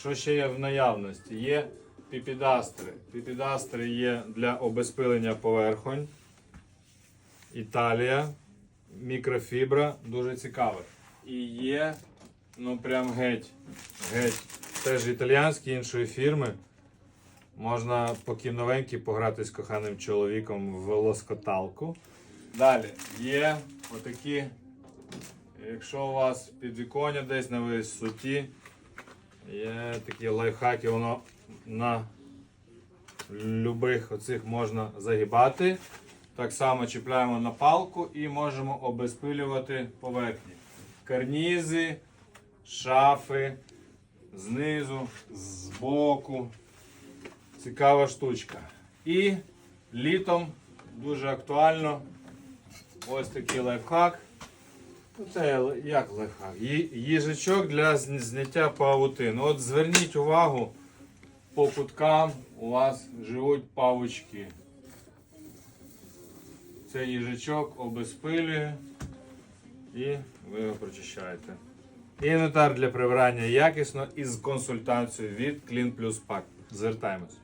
Що ще є в наявності? Є піпідастри. Піпідастри є для обезпилення поверхонь. Італія, мікрофібра, дуже цікаве. І є, ну прям геть, геть. Теж італіянські іншої фірми. Можна поки новенькі пограти з коханим чоловіком в лоскоталку. Далі є отакі, якщо у вас підвіконня десь на висоті, є такі лайфхаки, воно на любих оцих можна загибати. Так само чіпляємо на палку і можемо обезпилювати поверхні. Карнізи, шафи, знизу, збоку. Цікава штучка. І літом дуже актуально ось такий лайфхак. Ну, Це як? Ї- Їжачок для зняття павутин. От зверніть увагу, по куткам у вас живуть павучки. Цей їжачок обезпилює і ви його прочищаєте. Інвентар для прибирання якісно із консультацією від Clean Plus Pack. Звертаємось.